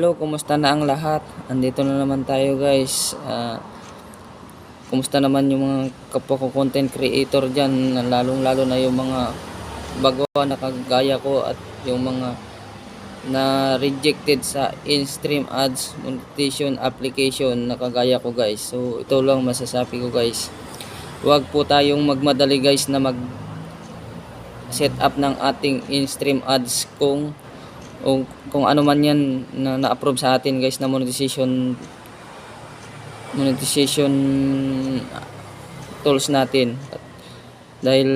Hello, kumusta na ang lahat? Andito na naman tayo guys. Ah, kumusta naman yung mga kapwa ko content creator dyan, lalong lalo na yung mga baguhan na kagaya ko at yung mga na rejected sa in-stream ads monetization application na kagaya ko guys. So ito lang masasabi ko guys. Huwag po tayong magmadali guys na mag set up ng ating in-stream ads kung o kung ano man yan na na-approve sa atin guys na monetization monetization tools natin. Dahil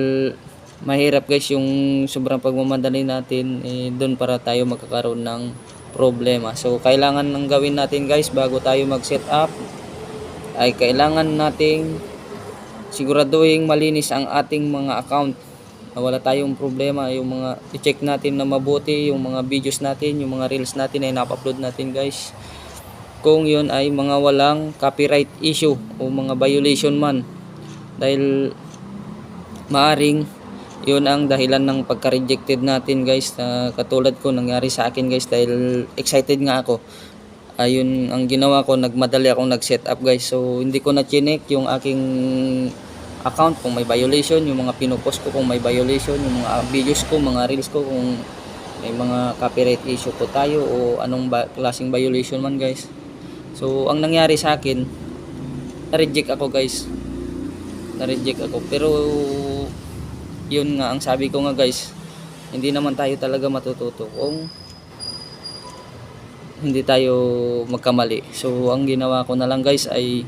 mahirap guys yung sobrang pagmamadali natin eh, doon para tayo magkakaroon ng problema. So kailangan ng gawin natin guys bago tayo mag set up ay kailangan nating siguraduhin malinis ang ating mga account na wala tayong problema. Yung mga i-check natin na mabuti yung mga videos natin yung mga reels natin ay na-upload natin guys. Kung yun ay mga walang copyright issue o mga violation man. Dahil maaring yun ang dahilan ng pagka-rejected natin guys na katulad ko nangyari sa akin guys dahil excited nga ako. Ayun ang ginawa ko. Nagmadali akong nag-set up guys. So hindi ko na chinek yung aking account kung may violation, yung mga pinupost ko kung may violation, yung mga videos ko, mga reels ko kung may mga copyright issue po tayo o anong ba, klaseng violation man guys. So, ang nangyari sa akin, na-reject ako guys. Na-reject ako. Pero, yun nga, ang sabi ko nga guys, hindi naman tayo talaga matututo kung hindi tayo magkamali. So, ang ginawa ko na lang guys ay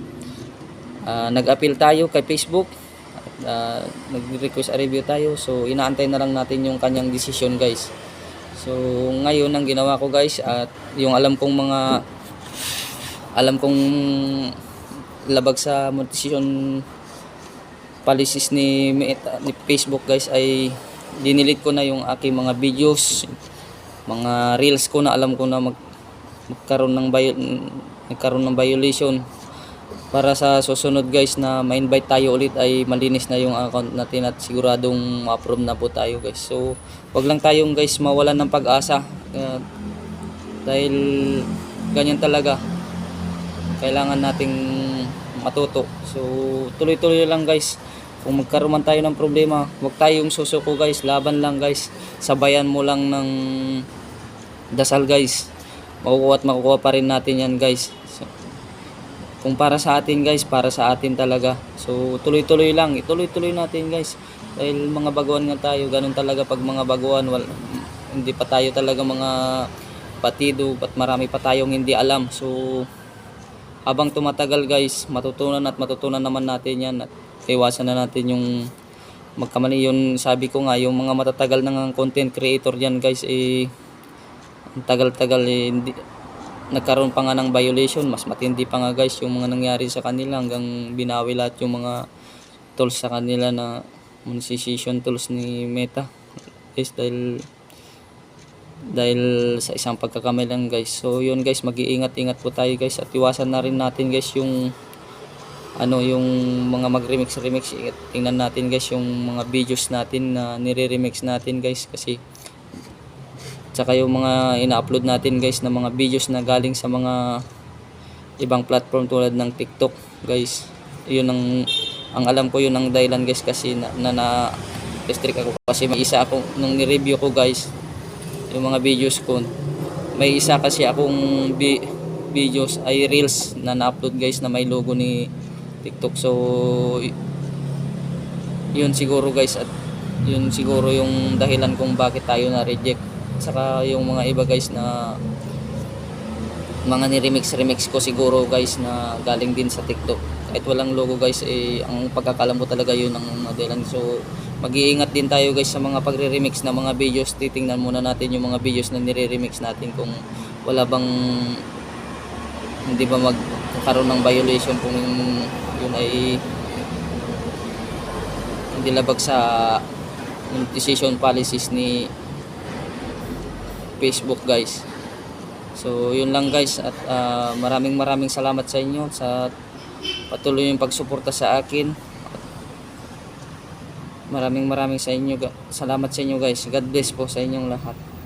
ah, nag-appeal tayo kay Facebook uh, nag-request a review tayo. So inaantay na lang natin yung kanyang decision guys. So ngayon ang ginawa ko guys at yung alam kong mga alam kong labag sa monetization policies ni, Meta, ni Facebook guys ay dinilit ko na yung aking mga videos mga reels ko na alam ko na mag, magkaroon ng nagkaroon ng violation para sa susunod guys na ma-invite tayo ulit ay malinis na yung account natin at siguradong ma-approve na po tayo guys. So, wag lang tayong guys mawalan ng pag-asa. Uh, dahil ganyan talaga. Kailangan nating matuto. So, tuloy-tuloy lang guys. Kung magkaroon man tayo ng problema, wag tayong susuko guys. Laban lang guys. Sabayan mo lang ng dasal guys. Makukuha at makukuha pa rin natin yan guys. Kung para sa atin guys, para sa atin talaga. So tuloy-tuloy lang, ituloy-tuloy natin guys. Dahil mga baguhan nga tayo, ganun talaga pag mga baguhan, wal, hindi pa tayo talaga mga batido, at marami pa tayong hindi alam. So habang tumatagal guys, matutunan at matutunan naman natin yan at iwasan na natin yung magkamali yun sabi ko nga yung mga matatagal ng content creator yan guys eh tagal-tagal eh, hindi, nagkaroon pa nga ng violation, mas matindi pa nga guys yung mga nangyari sa kanila hanggang binawi lahat yung mga tools sa kanila na monetization tools ni Meta. Guys, dahil dahil sa isang pagkakamali lang guys. So yun guys, mag-iingat-ingat po tayo guys at iwasan na rin natin guys yung ano yung mga mag-remix remix tingnan natin guys yung mga videos natin na nire-remix natin guys kasi Tsaka yung mga ina-upload natin guys na mga videos na galing sa mga ibang platform tulad ng TikTok guys. Yun ang ang alam ko yun ang dahilan guys kasi na na, na ako. Kasi may isa ako nung ni-review ko guys yung mga videos ko may isa kasi akong bi- videos ay reels na na-upload guys na may logo ni TikTok. So yun siguro guys at yun siguro yung dahilan kung bakit tayo na reject saka yung mga iba guys na mga ni-remix remix ko siguro guys na galing din sa TikTok. Kahit walang logo guys eh ang pagkakalam ko talaga yun ang modelan so mag-iingat din tayo guys sa mga pagre-remix na mga videos. Titingnan muna natin yung mga videos na nire-remix natin kung wala bang hindi ba magkakaroon ng violation kung yun ay hindi labag sa monetization policies ni Facebook guys. So yun lang guys at ah, maraming maraming salamat sa inyo sa patuloy yung pagsuporta sa akin. Maraming maraming sa inyo salamat sa inyo guys. God bless po sa inyong lahat.